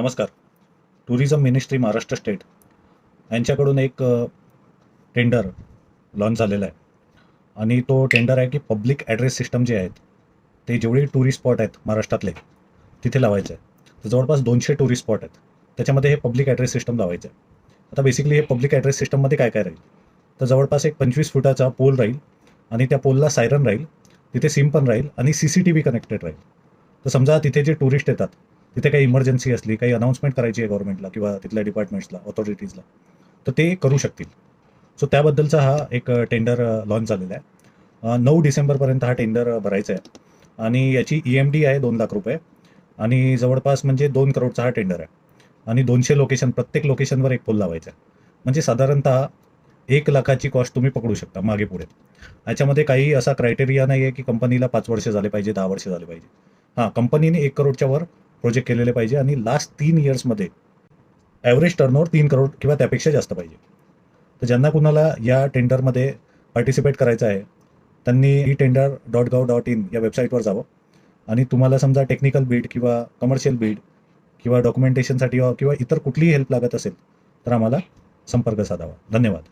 नमस्कार. Tourism ministry Maharashtra state यांच्याकडून एक टेंडर लॉन्च झालेला आहे. आणि तो टेंडर आहे की पब्लिक ॲड्रेस सिस्टम जे आहेत ते जेवढे टुरिस्ट स्पॉट आहेत महाराष्ट्रातले तिथे लावायचं आहे. तर जवळपास दोनशे टुरिस्ट स्पॉट आहेत. त्याच्यामध्ये हे पब्लिक ॲड्रेस सिस्टम लावायचं आहे. आता बेसिकली हे पब्लिक ॲड्रेस सिस्टममध्ये काय काय राहील? तर जवळपास एक पंचवीस फुटाचा पोल राहील आणि त्या पोलला सायरन राहील. तिथे सिम पण राहील आणि C C T V connected राहील. तर समजा तिथे जे टुरिस्ट येतात तिथे काही इमर्जन्सी असली काही अनाऊन्समेंट करायची आहे गव्हर्नमेंटला किंवा तिथल्या डिपार्टमेंट्सला ऑथॉरिटीजला तर ते करू शकतील. सो त्याबद्दलचा हा एक टेंडर लॉन्च झालेला आहे. नऊ डिसेंबरपर्यंत हा टेंडर भरायचा आहे. आणि याची ई एम डी आहे दोन लाख रुपये. आणि जवळपास म्हणजे दोन करोडचा हा टेंडर आहे. आणि दोनशे लोकेशन प्रत्येक लोकेशनवर एक पोल लावायचा आहे. म्हणजे साधारणतः एक लाखाची कॉस्ट तुम्ही पकडू शकता मागे पुढे. याच्यामध्ये काही असा क्रायटेरिया नाही आहे की कंपनीला पाच वर्ष झाले पाहिजे दहा वर्ष झाले पाहिजे. हां कंपनीने एक करोडच्या वर प्रोजेक्ट केलेले पाहिजे आणि लास्ट तीन इयर्समध्ये ॲव्हरेज टर्नओवर तीन करोड किंवा त्यापेक्षा जास्त पाहिजे. तर ज्यांना कुणाला या टेंडरमध्ये पार्टिसिपेट करायचं आहे त्यांनी e tender dot gov dot in या वेबसाईटवर जावं. आणि तुम्हाला समजा टेक्निकल बीड किंवा कमर्शियल बीड किंवा डॉक्युमेंटेशनसाठी किंवा इतर कुठलीही हेल्प लागत असेल तर आम्हाला संपर्क साधावा. धन्यवाद.